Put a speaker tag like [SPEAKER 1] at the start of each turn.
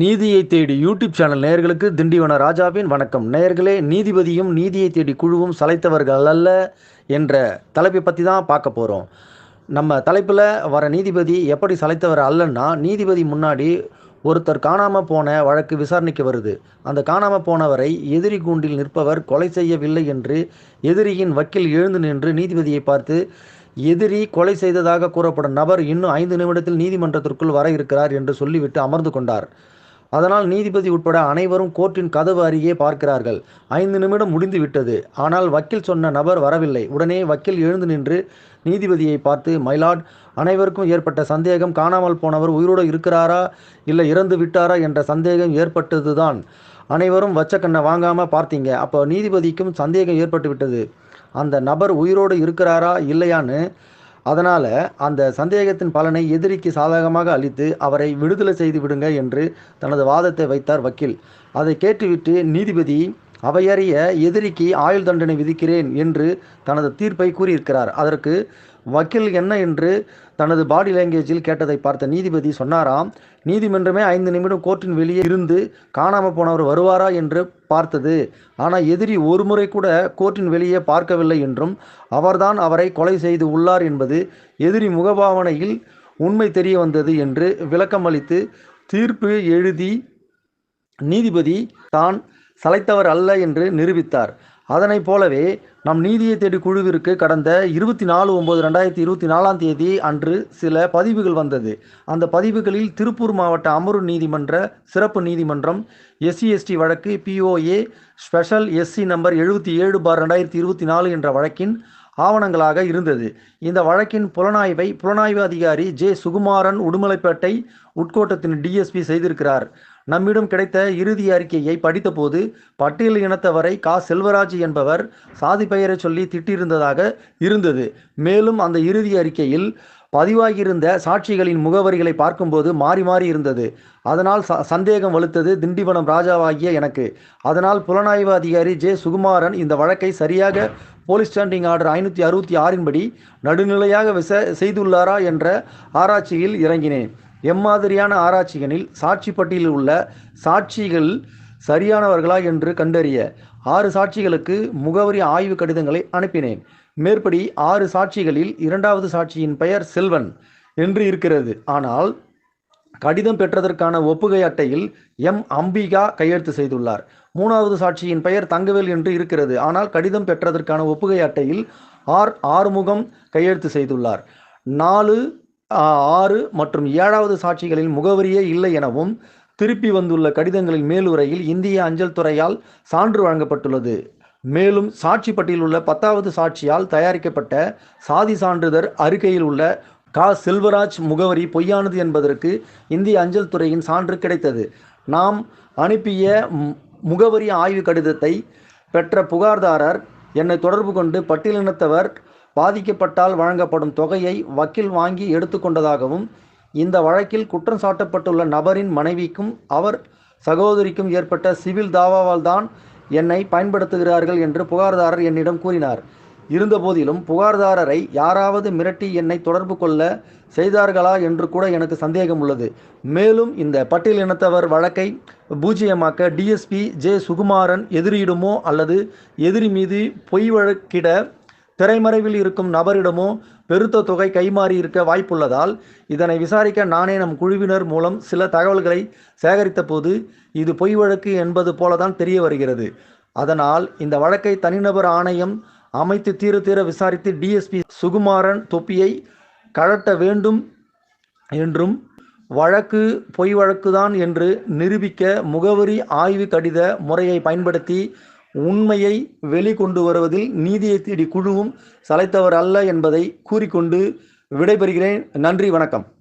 [SPEAKER 1] நீதியை தேடி YouTube channel நேயர்களுக்கு திண்டிவன ராஜாவின் வணக்கம். நேயர்களே நீதிபதியும் நீதியை தேடி குழுவும் சளைத்தவர்கள் அல்ல என்ற தலைப்பை பற்றி தான் பார்க்க போகிறோம் நம்ம தலைப்பில் வர நீதிபதி எப்படி சளைத்தவர் அல்லன்னா நீதிபதி முன்னாடி ஒருத்தர் காணாமல் போன வழக்கு விசாரணைக்கு வருது. அந்த காணாமல் போனவரை எதிரி கூண்டில் நிற்பவர் கொலை செய்யவில்லை என்று எதிரியின் வக்கீல் எழுந்து நின்று நீதிபதியை பார்த்து எதிரி கொலை செய்ததாக கூறப்படும் நபர் இன்னும் ஐந்து நிமிடத்தில் நீதிமன்றத்திற்குள் வர இருக்கிறார் என்று சொல்லிவிட்டு அமர்ந்து கொண்டார். அதனால் நீதிபதி உட்பட அனைவரும் கோர்ட்டின் கதவு அருகே பார்க்கிறார்கள். ஐந்து நிமிடம் முடிந்து விட்டது. ஆனால் வக்கீல் சொன்ன நபர் வரவில்லை. உடனே வக்கீல் எழுந்து நின்று நீதிபதியை பார்த்து மைலாட் அனைவருக்கும் ஏற்பட்ட சந்தேகம் காணாமல் போனவர் உயிரோடு இருக்கிறாரா? இல்லை இறந்து விட்டாரா? என்ற சந்தேகம் ஏற்பட்டதுதான். அனைவரும் வச்ச கண்ணை வாங்காமல் பார்த்தீங்க. அப்போ நீதிபதிக்கும் சந்தேகம் ஏற்பட்டு விட்டது அந்த நபர் உயிரோடு இருக்கிறாரா? இல்லையான்னு அதனால் அந்த சந்தேகத்தின் பலனை எதிரிக்கு சாதகமாக அளித்து அவரை விடுதலை செய்து விடுங்க என்று தனது வாதத்தை வைத்தார் வக்கீல். அதை கேட்டுவிட்டு நீதிபதி அவையறிய எதிரிக்கு ஆயுள் தண்டனை விதிக்கிறேன் என்று தனது தீர்ப்பை கூறியிருக்கிறார். அதற்கு வக்கீல் என்ன என்று தனது பாடி லாங்குவேஜில் கேட்டதை பார்த்த நீதிபதி சொன்னாராம் நீதிமன்றமே ஐந்து நிமிடம் கோர்ட்டின் வெளியே இருந்து காணாமல் போனவர் வருவாரா என்று பார்த்தது. ஆனால் எதிரி ஒரு முறை கூட கோர்ட்டின் வெளியே பார்க்கவில்லை என்றும் அவர்தான் அவரை கொலை செய்து உள்ளார் என்பது எதிரி முகபாவனையில் உண்மை தெரிய வந்தது என்று விளக்கம் அளித்து தீர்ப்பு எழுதி நீதிபதி தான் சளைத்தவர் அல்ல என்று நிரூபித்தார். அதனைப் போலவே நம் நீதியை தேடி குழுவிற்கு கடந்த இருபத்தி நாலு ஒம்பது ரெண்டாயிரத்தி இருபத்தி நாலாம் தேதி அன்று சில பதிவுகள் வந்தது. அந்த பதிவுகளில் திருப்பூர் மாவட்ட அமர்வு நீதிமன்ற சிறப்பு நீதிமன்றம் எஸ்சி எஸ்டி வழக்கு பிஓஏ ஸ்பெஷல் எஸ்சி நம்பர் எழுபத்தி ஏழு பார் ரெண்டாயிரத்தி இருபத்தி நாலு என்ற வழக்கின் ஆவணங்களாக இருந்தது. இந்த வழக்கின் புலனாய்வை புலனாய்வு அதிகாரி ஜே. சுகுமாரன் உடுமலைப்பேட்டை உட்கோட்டத்தின் டிஎஸ்பி செய்திருக்கிறார். நம்மிடம் கிடைத்த இறுதி அறிக்கையை படித்தபோது பட்டியல் இனத்தவரை கா. செல்வராஜ் என்பவர் சாதி பெயரை சொல்லி திட்டியிருந்ததாக இருந்தது. மேலும் அந்த இறுதி அறிக்கையில் பதிவாகியிருந்த சாட்சிகளின் முகவரிகளை பார்க்கும்போது மாறி மாறி இருந்தது. அதனால் ச சந்தேகம் வலுத்தது திண்டிவனம் ராஜாவாகிய எனக்கு. அதனால் புலனாய்வு அதிகாரி ஜே. சுகுமாரன் இந்த வழக்கை சரியாக போலீஸ் ஸ்டாண்டிங் ஆர்டர் ஐநூற்றி அறுபத்தி ஆறின்படி நடுநிலையாக விச செய்துள்ளாரா என்ற ஆராய்ச்சியில் இறங்கினேன். எம்மாதிரியான ஆராய்ச்சிகளில் சாட்சி பட்டியலில் உள்ள சாட்சிகள் சரியானவர்களா என்று கண்டறிய ஆறு சாட்சிகளுக்கு முகவரி ஆய்வு கடிதங்களை அனுப்பினேன். மேற்படி ஆறு சாட்சிகளில் இரண்டாவது சாட்சியின் பெயர் செல்வன் என்று இருக்கிறது. ஆனால் கடிதம் பெற்றதற்கான ஒப்புகை அட்டையில் எம். அம்பிகா கையெழுத்து செய்துள்ளார். மூணாவது சாட்சியின் பெயர் தங்கவேல் என்று இருக்கிறது. ஆனால் கடிதம் பெற்றதற்கான ஒப்புகை அட்டையில் ஆர். ஆறுமுகம் கையெழுத்து செய்துள்ளார். நாலு ஆறு மற்றும் ஏழாவது சாட்சிகளில் முகவரியே இல்லை எனவும் திருப்பி வந்துள்ள கடிதங்களின் மேலுரையில் இந்திய அஞ்சல் துறையால் சான்று வழங்கப்பட்டுள்ளது. மேலும் சாட்சி பட்டியலில் உள்ள பத்தாவது சாட்சியால் தயாரிக்கப்பட்ட சாதி சான்றிதழ் அறிக்கையில் உள்ள கா. செல்வராஜ் முகவரி பொய்யானது என்பதற்கு இந்திய அஞ்சல் துறையின் சான்று கிடைத்தது. நாம் அனுப்பிய முகவரி ஆய்வு கடிதத்தை பெற்ற புகார்தாரர் என்னை தொடர்பு கொண்டு பட்டியலினத்தவர் பாதிக்கப்பட்டால் வழங்கப்படும் தொகையை வக்கீல் வாங்கி எடுத்துக்கொண்டதாகவும் இந்த வழக்கில் குற்றம் சாட்டப்பட்டுள்ள நபரின் மனைவிக்கும் அவர் சகோதரிக்கும் ஏற்பட்ட சிவில் தாவாவால் தான் என்னை பயன்படுத்துகிறார்கள் என்று புகார்தாரர் என்னிடம் கூறினார். இருந்தபோதிலும் புகார்தாரரை யாராவது மிரட்டி என்னை தொடர்பு கொள்ள செய்தார்களா என்று கூட எனக்கு சந்தேகம் உள்ளது மேலும் இந்த பட்டியல் இனத்தவர் வழக்கை பூஜ்ஜியமாக்க டிஎஸ்பி ஜே சுகுமாரன் எதிரியிடுமோ அல்லது எதிரி மீது பொய் வழக்கிட திரைமறைவில் இருக்கும் நபரிடமோ பெருத்த தொகை கைமாறி இருக்க வாய்ப்புள்ளதால் இதனை விசாரிக்க நானே நம் குழுவினர் மூலம் சில தகவல்களை சேகரித்த போது இது பொய் வழக்கு என்பது போலதான் தெரிய வருகிறது. அதனால் இந்த வழக்கை தனிநபர் ஆணையம் அமைத்து தீர தீர விசாரித்து டிஎஸ்பி சுகுமாரன் தொப்பியை கழட்ட வேண்டும் என்றும் வழக்கு பொய் வழக்குதான் என்று நிரூபிக்க முகவரி ஆய்வு கடித முறையை பயன்படுத்தி உண்மையை வெளிக்கொண்டு வருவதில் நீதியை தேடி குழுவும் சளைத்தவர் அல்ல என்பதை கூறிக்கொண்டு விடைபெறுகிறேன். நன்றி வணக்கம்.